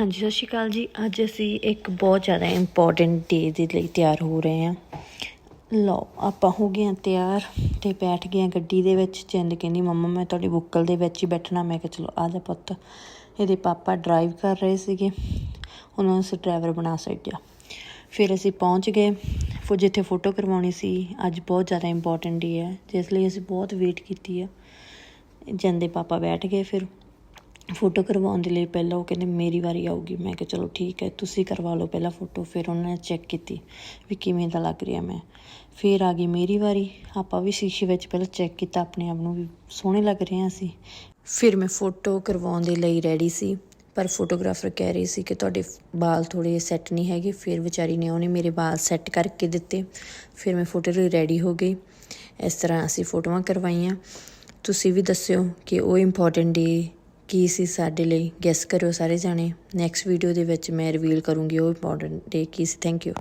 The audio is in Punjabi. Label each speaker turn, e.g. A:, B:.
A: ਹਾਂਜੀ, ਸਤਿ ਸ਼੍ਰੀ ਅਕਾਲ ਜੀ। ਅੱਜ ਅਸੀਂ ਇੱਕ ਬਹੁਤ ਜ਼ਿਆਦਾ ਇੰਪੋਰਟੈਂਟ ਡੇ ਦੇ ਲਈ ਤਿਆਰ ਹੋ ਰਹੇ ਹਾਂ। ਲਓ, ਆਪਾਂ ਹੋ ਗਏ ਹਾਂ ਤਿਆਰ ਤੇ ਬੈਠ ਗਏ ਹਾਂ ਗੱਡੀ ਦੇ ਵਿੱਚ। ਚਿੰਦ ਕਹਿੰਦੀ, ਮੰਮਾ, ਮੈਂ ਤੁਹਾਡੀ ਬੁੱਕਲ ਦੇ ਵਿੱਚ ਹੀ ਬੈਠਣਾ। ਮੈਂ ਕਿਹਾ, ਚਲੋ, ਆ ਜਾ ਪੁੱਤ। ਇਹਦੇ ਪਾਪਾ ਡਰਾਈਵ ਕਰ ਰਹੇ ਸੀਗੇ। ਉਹਨਾਂ ਨੂੰ ਅਸੀਂ ਡਰਾਈਵਰ ਬਣਾ ਸਕਿਆ ਫਿਰ ਅਸੀਂ ਪਹੁੰਚ ਗਏ। ਫਿਰ ਜਿੱਥੇ ਫੋਟੋ ਕਰਵਾਉਣੀ ਸੀ, ਅੱਜ ਬਹੁਤ ਜ਼ਿਆਦਾ ਇੰਪੋਰਟੈਂਟ ਡੇ ਹੈ, ਜਿਸ ਲਈ ਅਸੀਂ ਬਹੁਤ ਵੇਟ ਕੀਤੀ ਆ ਜਾਂਦੇ ਪਾਪਾ ਬੈਠ ਗਏ ਫਿਰ। ਫੋਟੋ ਕਰਵਾਉਣ ਦੇ ਲਈ ਪਹਿਲਾਂ ਉਹ ਕਹਿੰਦੇ ਮੇਰੀ ਵਾਰੀ ਆਊਗੀ। ਮੈਂ ਕਿਹਾ ਚਲੋ ਠੀਕ ਹੈ, ਤੁਸੀਂ ਕਰਵਾ ਲਓ ਪਹਿਲਾਂ ਫੋਟੋ। ਫਿਰ ਉਹਨਾਂ ਨੇ ਚੈੱਕ ਕੀਤੀ ਵੀ ਕਿਵੇਂ ਦਾ ਲੱਗ ਰਿਹਾ ਮੈਂ। ਫਿਰ ਆ ਗਈ ਮੇਰੀ ਵਾਰੀ। ਆਪਾਂ ਵੀ ਸ਼ੀਸ਼ੇ ਵਿੱਚ ਪਹਿਲਾਂ ਚੈੱਕ ਕੀਤਾ, ਆਪਣੇ ਆਪ ਨੂੰ ਵੀ ਸੋਹਣੇ ਲੱਗ ਰਹੇ ਹਾਂ ਅਸੀਂ। ਫਿਰ ਮੈਂ ਫੋਟੋ ਕਰਵਾਉਣ ਦੇ ਲਈ ਰੈਡੀ ਸੀ। ਪਰ ਫੋਟੋਗ੍ਰਾਫਰ ਕਹਿ ਰਹੀ ਸੀ ਕਿ ਤੁਹਾਡੇ ਵਾਲ ਥੋੜੇ ਸੈੱਟ ਨਹੀਂ ਹੈਗੇ। ਫਿਰ ਵਿਚਾਰੀ ਨੇ ਉਹਨੇ ਮੇਰੇ ਵਾਲ ਸੈੱਟ ਕਰਕੇ ਦਿੱਤੇ। ਫਿਰ ਮੈਂ ਫੋਟੋ ਲਈ ਰੈਡੀ ਹੋ ਗਈ। ਇਸ ਤਰ੍ਹਾਂ ਅਸੀਂ ਫੋਟੋਆਂ ਕਰਵਾਈਆਂ। ਤੁਸੀਂ ਵੀ ਦੱਸਿਓ ਕਿ ਉਹ ਇੰਪੋਰਟੈਂਟ ਡੇ ਕੀ ਸੀ ਸਾਡੇ ਲਈ? ਗੈਸ ਕਰਿਓ ਸਾਰੇ ਜਾਣੇ। ਨੈਕਸਟ ਵੀਡੀਓ ਦੇ ਵਿੱਚ ਮੈਂ ਰਿਵੀਲ ਕਰੂੰਗੀ ਉਹ ਇੰਪੋਰਟੈਂਟ ਡੇ ਕੀ ਸੀ। Thank you